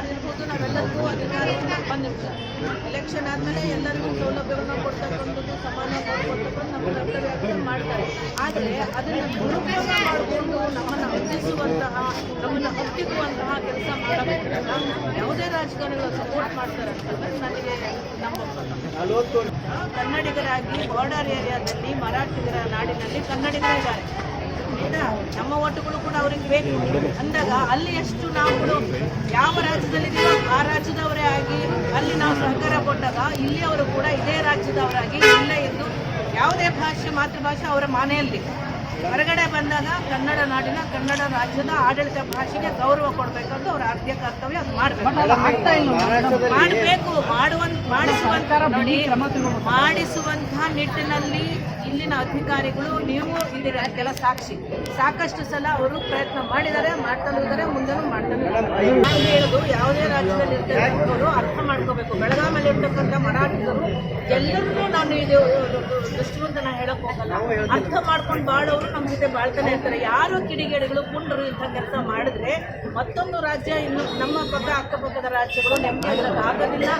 ಆಗಿರ್ಬೋದು ನಾವೆಲ್ಲರಿಗೂ ಅಧಿಕಾರವನ್ನು ಬಂದಿರ್ತಾರೆ ಎಲೆಕ್ಷನ್ ಆದಮೇಲೆ ಎಲ್ಲರಿಗೂ ಸೌಲಭ್ಯವನ್ನು ಕೊಡ್ತಕ್ಕಂಥದ್ದು ಸಮಾನ ಕೊಡ್ತಕ್ಕಂಥ ನಮ್ಮ ಕರ್ತವ್ಯ ಮಾಡ್ತಾರೆ. ಆದರೆ ಅದನ್ನು ದುರುಪಯೋಗ ಮಾಡಿಕೊಂಡು ನಮ್ಮನ್ನು ಹತ್ತಿಸುವಂತಹ, ನಮ್ಮನ್ನು ಹತ್ತಿಕ್ಕುವಂತಹ ಕೆಲಸ ಮಾಡಬೇಕು ಯಾವುದೇ ರಾಜಕಾರಣಿಗಳು ಸಪೋರ್ಟ್ ಮಾಡ್ತಾರೆ ಅಂತಂದ್ರೆ ನನಗೆ ನಮ್ಮ ಕನ್ನಡಿಗರಾಗಿ ಬಾರ್ಡರ್ ಏರಿಯಾದಲ್ಲಿ ಮರಾಠಿಗರ ನಾಡಿನಲ್ಲಿ ಕನ್ನಡಿಗರಿದ್ದಾರೆ ಆಯ್ತಾ? ನಮ್ಮ ಓಟುಗಳು ಕೂಡ ಅವ್ರಿಗೆ ಬೇಕು. ಅಂದಾಗ ಅಲ್ಲಿ ಎಷ್ಟು ನಾವು ಯಾವ ರಾಜ್ಯದಲ್ಲಿದ್ದೀವೋ ಆ ರಾಜ್ಯದವರೇ ಆಗಿ ಅಲ್ಲಿ ನಾವು ಸಹಕಾರ ಕೊಟ್ಟಾಗ ಇಲ್ಲಿ ಅವರು ಕೂಡ ಇದೇ ರಾಜ್ಯದವರಾಗಿ ಇಲ್ಲೇ ಇದ್ದು ಯಾವುದೇ ಭಾಷೆ ಮಾತೃಭಾಷೆ ಅವರ ಮನೆಯಲ್ಲಿ. ಹೊರಗಡೆ ಬಂದಾಗ ಕನ್ನಡ ನಾಡಿನ ಕನ್ನಡ ರಾಜ್ಯದ ಆಡಳಿತ ಭಾಷೆಗೆ ಗೌರವ ಕೊಡಬೇಕಂತ ಅವರ ಆದ್ಯ ಕರ್ತವ್ಯ ಅದು ಮಾಡಬೇಕು. ಮಾಡಬೇಕು ಮಾಡುವಂತ ಮಾಡಿಸುವಂತ ಮಾಡಿಸುವಂತಹ ನಿಟ್ಟಿನಲ್ಲಿ ಅಧಿಕಾರಿಗಳು, ನೀವು ಇದರ ಕೆಲ ಸಾಕ್ಷಿ. ಸಾಕಷ್ಟು ಸಲ ಅವರು ಪ್ರಯತ್ನ ಮಾಡಿದ್ದಾರೆ ಮಾಡ್ತಾನೂ ಇದ್ದಾರೆ, ಮುಂದೆನೂ ಮಾಡ್ತಾನೆ ಹೇಳೋದು, ಯಾವುದೇ ರಾಜ್ಯದಲ್ಲಿ ಇರ್ತಕ್ಕಂಥವ್ರು ಅರ್ಥ ಮಾಡ್ಕೋಬೇಕು. ಬೆಳಗಾವಿಯಲ್ಲಿ ಇರ್ತಕ್ಕಂಥ ಮರಾಠಿಗರು ಎಲ್ಲರನ್ನೂ ನಾನು ಇದು ದೃಷ್ಟಿಯಿಂದ ನಾನು ಹೇಳಕ್ ಹೋಗಲ್ಲ. ಅರ್ಥ ಮಾಡ್ಕೊಂಡು ಬಾಳೋರು ನಮ್ಮ ಜೊತೆ ಬಾಳ್ತಾನೆ ಇರ್ತಾರೆ. ಯಾರು ಕಿಡಿಗೇಡಿಗಳು, ಕುಂಡರು ಇಂಥ ಕೆಲಸ ಮಾಡಿದ್ರೆ ಮತ್ತೊಂದು ರಾಜ್ಯ, ಇನ್ನು ನಮ್ಮ ಪಕ್ಕ, ಅಕ್ಕಪಕ್ಕದ ರಾಜ್ಯಗಳು ನೆಮ್ಮದಿ ಆಗೋದಿಲ್ಲ.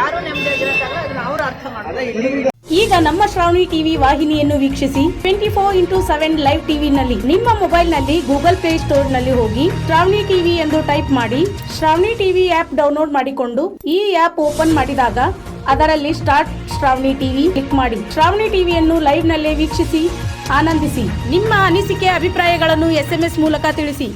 ಯಾರು ನೆಮ್ಮದಿಯಾಗಿರೋಕ್ಕಾಗಲ್ಲ ಅದನ್ನ ಅವರು ಅರ್ಥ ಮಾಡ್ತಾರೆ ಈಗ ನಮ್ಮ ಶ್ರಾವಣಿ ಟಿವಿ ವಾಹಿನಿಯನ್ನು ವೀಕ್ಷಿಸಿ twenty four into seven live ಟಿವಿನಲ್ಲಿ. ನಿಮ್ಮ ಮೊಬೈಲ್ನಲ್ಲಿ ಗೂಗಲ್ ಪ್ಲೇ ಸ್ಟೋರ್ನಲ್ಲಿ ಹೋಗಿ ಶ್ರಾವಣಿ ಟಿವಿ ಎಂದು ಟೈಪ್ ಮಾಡಿ ಶ್ರಾವಣಿ ಟಿವಿ ಆಪ್ ಡೌನ್ಲೋಡ್ ಮಾಡಿಕೊಂಡು ಈ ಆಪ್ ಓಪನ್ ಮಾಡಿದಾಗ ಅದರಲ್ಲಿ ಸ್ಟಾರ್ಟ್ ಶ್ರಾವಣಿ ಟಿವಿ ಕ್ಲಿಕ್ ಮಾಡಿ. ಶ್ರಾವಣಿ ಟಿವಿಯನ್ನು ಲೈವ್ ನಲ್ಲೇ ವೀಕ್ಷಿಸಿ, ಆನಂದಿಸಿ. ನಿಮ್ಮ ಅನಿಸಿಕೆ, ಅಭಿಪ್ರಾಯಗಳನ್ನು ಎಸ್ಎಂಎಸ್ ಮೂಲಕ ತಿಳಿಸಿ.